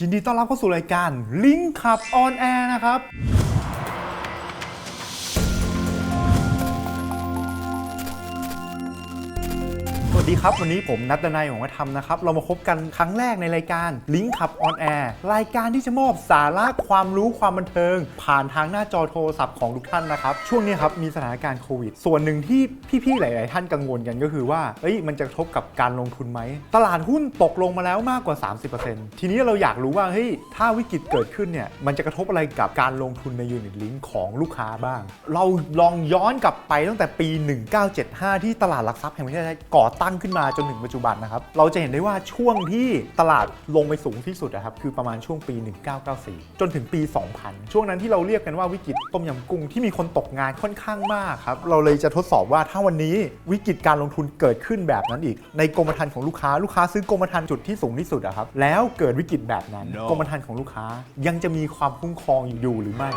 ยินดีต้อนรับเข้าสู่รายการลิงขับออนแอร์นะครับ สวัสดีครับ วันนี้ผมนัทนัยของวัฒนธรรมนะครับ เรามาพบกันครั้งแรกในรายการลิงขับออนแอร์รายการที่จะมอบสาระความรู้ความบันเทิง ผ่านทางหน้าจอโทรศัพท์ของทุกท่านนะครับ ช่วงนี้ครับมีสถานการณ์โควิด ส่วนหนึ่งที่พี่ๆหลาย ๆ ท่านกังวลกันก็คือว่าเอ้ยมันจะกระทบกับการลงทุนไหม ตลาดหุ้นตกลงมาแล้วมากกว่า 30%ทีนี้เราอยากรู้ว่าเฮ้ยถ้าวิกฤตเกิดขึ้นเนี่ยมันจะกระทบอะไรกับการลงทุนในยูนิตลิงก์ของลูกค้าบ้าง เราลองย้อนกลับไปตั้งแต่ปี 1975 ที่ตลาดหลักทรัพย์แห่งประเทศไทยก่อตั้งขึ้นมาจนถึงปัจจุบันนะครับ เราจะเห็นได้ว่าช่วงที่ตลาดลงไปสูงที่สุดนะครับคือประมาณช่วงปี 1994 จนถึงปี 2000 ช่วงนั้นที่เราเรียกกันว่าวิกฤตต้มยำกุ้งที่มีคนตกงานค่อนข้างมากครับเราเลยจะทดสอบว่าถ้าวันนี้วิกฤตการลงทุนเกิดขึ้นแบบนั้นอีก ในกรมธรรม์ของลูกค้าลูกค้าซื้อกรมธรรม์จุดที่สูงที่สุดอะครับแล้วเกิดวิกฤตแบบนั้น No กรมธรรม์ของลูกค้ายังจะมีความคุ้มครองอยู่หรือไม่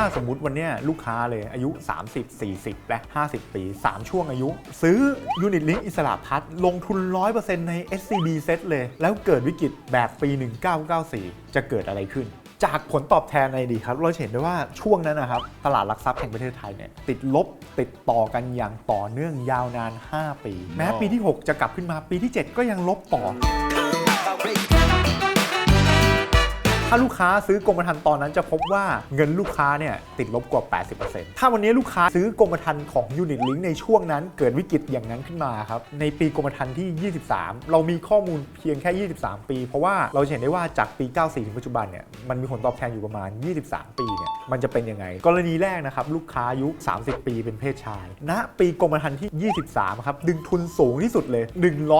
าสมมุติวันนี้ลูกค้าเลยอายุ 30 40 และ 50 ปี 3 ช่วงอายุ ซื้อยูนิตลิงก์อิสระพัฒลงทุน 100%ใน SCB เซตเลย แล้วเกิดวิกฤตแบบปี 1994 จะเกิดอะไรขึ้นจากผลตอบแทนในดีครับ เราเห็นได้ว่าช่วงนั้นนะครับตลาดหลักทรัพย์แห่งประเทศไทยเนี่ยติดลบติดต่อกันอย่างต่อเนื่องยาวนาน 5 ปี แม้ปีที่ 6 จะกลับขึ้นมาปีที่ 7 ก็ยังลบต่อ ถ้าลูกค้าซื้อกรมธรรม์ตอนนั้นจะพบว่าเงินลูกค้าเนี่ยติดลบกว่า 80%ถ้าวันนี้ลูกค้าซื้อกรมธรรม์ของยูนิตลิงในช่วงนั้น เกิดวิกฤตอย่างนั้นขึ้นมาครับในปีกรมธรรม์ที่ 23 เรามีข้อมูลเพียงแค่ 23 ปี เพราะว่าเราเห็นได้ว่าจากปี 94 ถึงปัจจุบันเนี่ยมันมีผลตอบแทนอยู่ประมาณ 23 ปีเนี่ยมันจะเป็นยังไง กรณีแรกนะครับลูกค้าอายุ 30 ปีเป็นเพศชายณปีกรมธรรม์ที่ 23 ครับดึงทุนสูงที่สุดเลย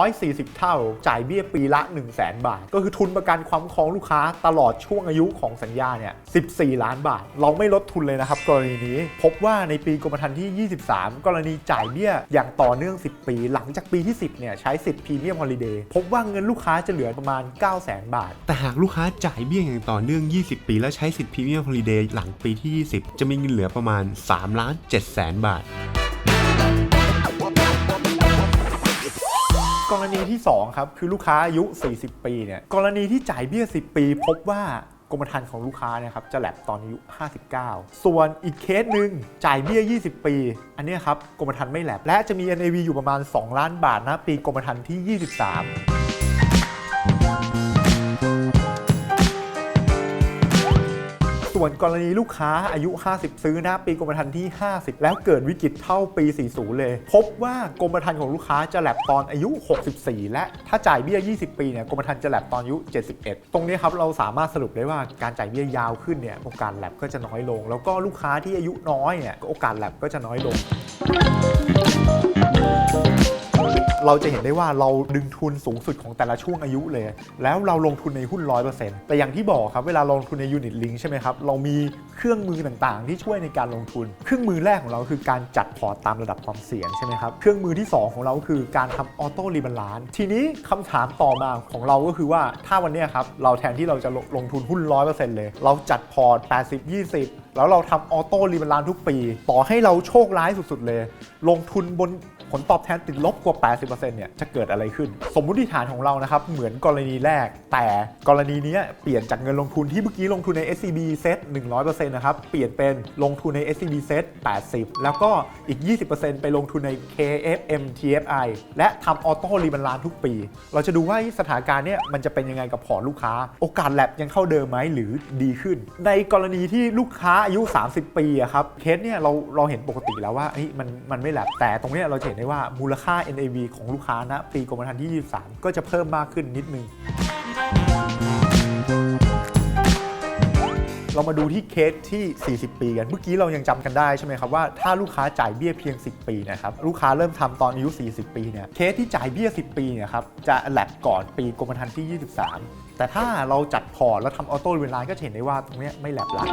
140 เท่า จ่ายเบี้ยปีละ 1 0 0 0 0แบาท ก็คือทุนประกันความครองลูกค้าตลอดช่วงอายุของสัญญาเนี่ย 14 ล้านบาท เราไม่ลดทุนเลยนะครับ กรณีนี้พบว่าในปีกรมธรรม์ที่ 23 กรณีจ่ายเบี้ยอย่างต่อเนื่อง 10 ปี หลังจากปีที่ 10 เนี่ยใช้สิทธิ์พรีเมียมฮอลิเดย์พบว่าเงินลูกค้าจะเหลือประมาณ 9 0 0 0 0 0 บาท แต่หากลูกค้าจ่ายเบี้ยอย่างต่อเนื่อง 20 ปี แล้วใช้สิทธิ์พรีเมียมฮอลิเดย์หลังปีที่ 20 จะมีเงินเหลือประมาณ3ล้าน7แสนบาท กรณีที่ 2 ครับ คือลูกค้าอายุ 40 ปีเนี่ยกรณีที่จ่ายเบี้ย 10 ปี พบว่ากรมธรรม์ของลูกค้านะครับจะแลบตอนอายุ 59 ส่วนอีกเคสหนึ่งจ่ายเบี้ย 20 ปี อันนี้ครับกรมธรรม์ไม่แลบและจะมี NAV อยู่ประมาณ 2 ล้านบาทนะปีกรมธรรม์ที่ 23 ส่วนกรณีลูกค้าอายุ 50 ซื้อนะปีกรมธรรม์ที่ 50 แล้วเกิดวิกฤตเท่าปี 40 เลย พบว่ากรมธรรม์ของลูกค้าจะแลบตอนอายุ 64 และถ้าจ่ายเบี้ย 20 ปีเนี่ยกรมธรรม์จะแลบตอนอายุ 71 ตรงนี้ครับเราสามารถสรุปได้ว่าการจ่ายเบี้ยยาวขึ้นเนี่ยโอกาสแลบก็จะน้อยลง แล้วก็ลูกค้าที่อายุน้อยเนี่ยโอกาสแลบก็จะน้อยลง เราจะเห็นได้ว่าเราดึงทุนสูงสุดของแต่ละช่วงอายุเลย แล้วเราลงทุนในหุ้น 100%แต่อย่างที่บอกครับ เวลาลงทุนในยูนิตลิงใช่ไหมครับ เรามีเครื่องมือต่างๆ ที่ช่วยในการลงทุน เครื่องมือแรกของเราคือการจัดพอร์ตตามระดับความเสี่ยงใช่ไหมครับ เครื่องมือที่ 2 ของเราคือการทำออโต้รีบาลานซ์ทีนี้คำถามต่อมาของเราก็คือว่าถ้าวันนี้ครับเราแทนที่เราจะลงลงทุนหุ้น 100%เลย เราจัดพอร์ต 80-20 แล้วเราทำออโต้รีบาลานซ์ทุกปี ต่อให้เราโชคร้ายสุดๆเลย ลงทุนบน ผลตอบแทนติดลบกว่า 80%เนี่ยจะเกิดอะไรขึ้น สมมุติฐานของเรานะครับเหมือนกรณีแรก แต่กรณีนี้เปลี่ยนจากเงินลงทุนที่เมื่อกี้ลงทุนใน SCB Set 100%นะครับเปลี่ยนเป็นลงทุนใน SCB Set 80 แล้วก็อีก 20%ไปลงทุนใน KFM TFI และทำออโต้รีบันลานทุกปี เราจะดูว่าสถานการณ์เนี้ยมันจะเป็นยังไงกับพอร์ตลูกค้า โอกาสแลบยังเท่าเดิมไหมหรือดีขึ้น ในกรณีที่ลูกค้าอายุ 30 ปีอะครับเคสเนี่ยเราเราเห็นปกติแล้วว่าเฮ้มันมันไม่แลบแต่ตรงเนี้ยเราเห็นได้ว่ามูลค่า NAV ของลูกค้าณปีกรมธรรม์ที่ 23 ก็จะเพิ่มมากขึ้นนิดนึง เรามาดูที่เคสที่ 40 ปีกัน เมื่อกี้เรายังจำกันได้ใช่ไหมครับว่าถ้าลูกค้าจ่ายเบี้ยเพียง 10 ปีนะครับลูกค้าเริ่มทำตอนอายุ 40 ปีเนี่ยเคสที่จ่ายเบี้ย 10 ปีเนี่ยครับจะแลบก่อนปีกรมธรรม์ที่ 23 แต่ถ้าเราจัดพอร์ตแล้วทำออโต้เวลาก็จะเห็นได้ว่าตรงเนี้ยไม่แลบละ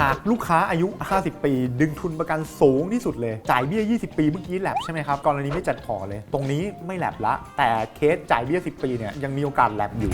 หากลูกค้าอายุ 50 ปี ดึงทุนประกันสูงที่สุดเลย จ่ายเบี้ย 20 ปีเมื่อกี้แลบใช่ไหมครับกรณีไม่จัดพอเลย ตรงนี้ไม่แลบละ แต่เคสจ่ายเบี้ย 10 ปีเนี่ยยังมีโอกาสแลบอยู่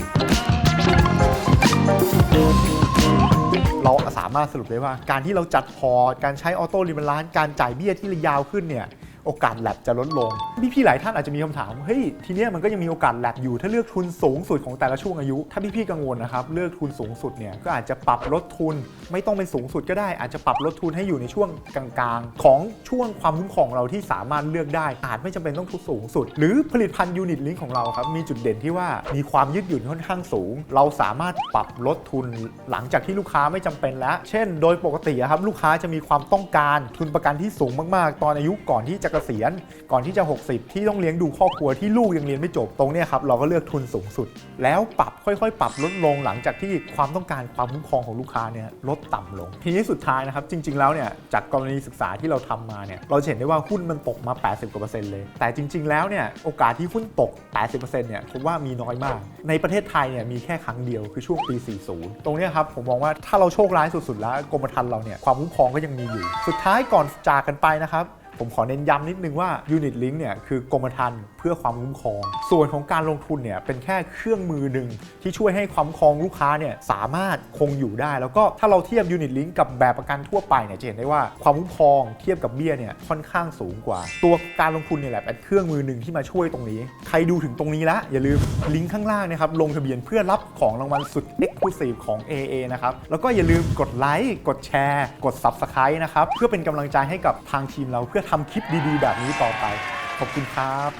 เราสามารถสรุปได้ว่า การที่เราจัดพอร์ตการใช้ออโต้ริบาลานซ์การจ่ายเบี้ยที่ยาวขึ้นเนี่ย โอกาสแลบจะลดลงพี่ๆหลายท่านอาจจะมีคำถามเฮ้ยทีเนี้ยมันก็ยังมีโอกาสแลบอยู่ ถ้าเลือกทุนสูงสุดของแต่ละช่วงอายุ ถ้าพี่ๆกังวลนะครับเลือกทุนสูงสุดเนี่ยก็อาจจะปรับลดทุนไม่ต้องเป็นสูงสุดก็ได้อาจจะปรับลดทุนให้อยู่ในช่วงกลางๆ ของช่วงความคุ้มครองเราที่สามารถเลือกได้ อาจไม่จำเป็นต้องทุนสูงสุด หรือผลิตภัณฑ์ยูนิตลิงของเราครับมีจุดเด่นที่ว่ามีความยืดหยุ่นค่อนข้างสูง เราสามารถปรับลดทุนหลังจากที่ลูกค้าไม่จำเป็นแล้ว เช่น โดยปกติครับลูกค้าจะมีความต้องการทุนประกันที่สูงมากๆ ตอนอายุก่อนที่จะเกษียณ ก่อนที่จะ 60 ที่ต้องเลี้ยงดูครอบครัวที่ลูกยังเรียนไม่จบตรงเนี้ยครับเราก็เลือกทุนสูงสุด แล้วปรับค่อยๆ ปรับลดลงหลังจากที่ความต้องการความคุ้มครองของลูกค้าเนี่ยลดต่ำลง ทีนี้สุดท้ายนะครับจริง ๆแล้วเนี่ยจากกรณีศึกษาที่เราทำมาเนี่ยเราเห็นได้ว่าหุ้นมันตกมา 80กว่าเปอร์เซ็นต์เลย แต่จริง ๆ แล้วเนี่ยโอกาสที่หุ้นตก 80%เนี่ยผมว่ามีน้อยมาก ในประเทศไทยเนี่ยมีแค่ครั้งเดียวคือช่วงปี 40 ตรงเนี้ยครับผมมองว่าถ้าเราโชคร้ายสุดๆ แล้วกรมธรรม์เราเนี่ยความคุ้มครองก็ยังมีอยู่ สุดท้ายก่อนจากกันไปนะครับ ผมขอเน้นย้ำนิดนึงว่า Unit Link เนี่ยคือกรมธรรม์เพื่อความคุ้มครอง ส่วนของการลงทุนเนี่ยเป็นแค่เครื่องมือหนึ่งที่ช่วยให้ความครองลูกค้าเนี่ยสามารถคงอยู่ได้ แล้วก็ถ้าเราเทียบ Unit Link กับแบบประกันทั่วไปเนี่ยจะเห็นได้ว่าความคุ้มครองเทียบกับเบี้ยเนี่ยค่อนข้างสูงกว่า ตัวการลงทุนเนี่ยแหละเป็นเครื่องมือหนึ่งที่มาช่วยตรงนี้ ใครดูถึงตรงนี้แล้วอย่าลืมลิงก์ข้างล่างนะครับลงทะเบียนเพื่อรับของรางวัลสุด Exclusive ของ AA นะครับแล้วก็อย่าลืมกดไลค์กดแชร์ กด Subscribe นะครับเพื่อเป็นกำลังใจให้กับทางทีมเราเพื่อทำคลิปดีๆ แบบนี้ต่อไป ขอบคุณครับ